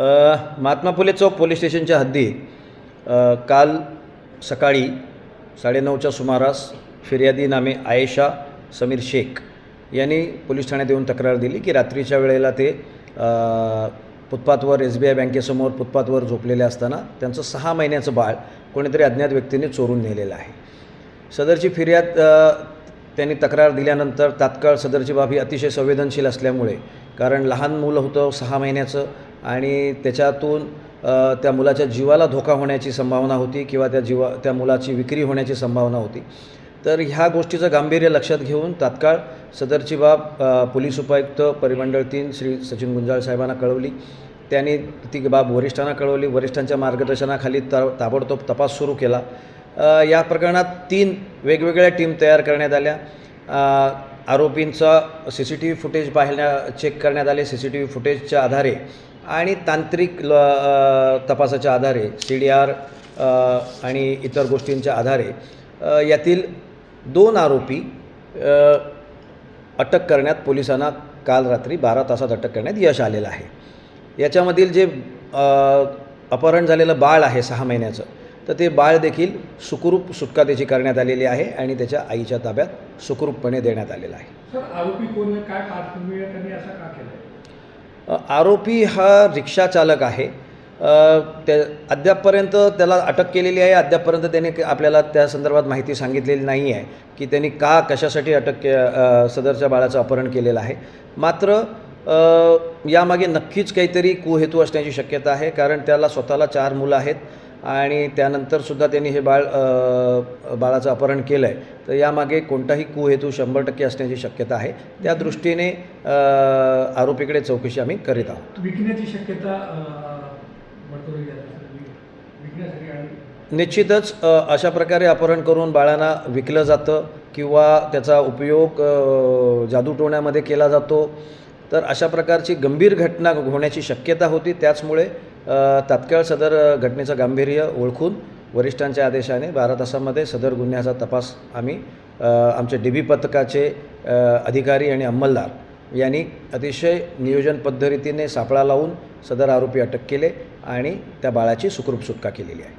महात्मा फुले चौक police स्टेशनच्या हद्दीत काल सकाळी साडेनऊच्या सुमारास फिर्यादी नामे आयेशा समीर शेख यांनी पोलीस ठाण्यात येऊन तक्रार दिली की रात्रीच्या वेळेला ते फुटपाथवर एस बी आय बँकेसमोर फुटपाथवर झोपलेले असताना त्यांचं सहा महिन्याचं बाळ कोणीतरी अज्ञात व्यक्तीने चोरून नेलेलं आहे. सदरची फिर्याद त्यांनी तक्रार दिल्यानंतर तात्काळ सदरची बाब ही अतिशय संवेदनशील असल्यामुळे कारण लहान मुलं होतं सहा महिन्याचं आणि त्याच्यातून त्या मुलाच्या जीवाला धोका होण्याची संभावना होती किंवा त्या जीवा त्या मुलाची विक्री होण्याची संभावना होती. तर ह्या गोष्टीचं गांभीर्य लक्षात घेऊन तात्काळ सदरची बाब पोलीस उपायुक्त परिमंडळ तीन श्री सचिन गुंजाळ साहेबांना कळवली. त्यांनी ती बाब वरिष्ठांना कळवली. वरिष्ठांच्या मार्गदर्शनाखाली ता ताबडतोब तपास सुरू केला. या प्रकरणात तीन वेगवेगळ्या टीम तयार करण्यात आल्या. आरोपींचा C C T V footage पाहण्या चेक करण्यात आले. सी सी टी व्ही फुटेजच्या आधारे आणि तांत्रिक ल तपासाच्या आधारे सी डी आर आणि इतर गोष्टींच्या आधारे यातील दोन आरोपी अटक करण्यात पोलिसांना काल रात्री बारा तासात अटक करण्यात यश आलेलं आहे. याच्यामधील जे अपहरण झालेलं बाळ आहे सहा महिन्याचं तर ते बाळ देखील सुखरूप सुटका त्याची करण्यात आलेली आहे आणि त्याच्या आईच्या ताब्यात सुखरूपपणे देण्यात आलेलं आहे. सर आरोपी हा रिक्षाचालक आहे. त्या अद्यापपर्यंत त्याला अटक केलेली आहे. अद्यापपर्यंत त्याने आपल्याला त्या संदर्भात माहिती सांगितलेली नाही आहे की त्यांनी का कशासाठी अटक के सदरच्या बाळाचं अपहरण केलेलं आहे. मात्र यामागे नक्कीच काहीतरी कुहेतू असण्याची शक्यता आहे. कारण त्याला स्वतःला चार मुलं आहेत. आणि त्यानंतरसुद्धा त्यांनी हे बाळ बाळाचं अपहरण केलं आहे तर यामागे कोणताही कुहेतू शंभर टक्के असण्याची शक्यता आहे. त्या दृष्टीने आरोपीकडे चौकशी आम्ही करीत आहोत. विकण्याची शक्यता निश्चितच अशा प्रकारे अपहरण करून बाळांना विकलं जातं किंवा त्याचा उपयोग जादूटोण्यामध्ये केला जातो. तर अशा प्रकारची गंभीर घटना होण्याची शक्यता होती. त्याचमुळे तात्काळ सदर घटनेचं गांभीर्य ओळखून वरिष्ठांच्या आदेशाने बारा तासामध्ये सदर गुन्ह्याचा तपास आम्ही आमचे डी बी पथकाचे अधिकारी आणि अंमलदार यांनी अतिशय नियोजन पद्धतीने सापळा लावून सदर आरोपी अटक केले आणि त्या बाळाची सुखरूप सुटका केलेली आहे.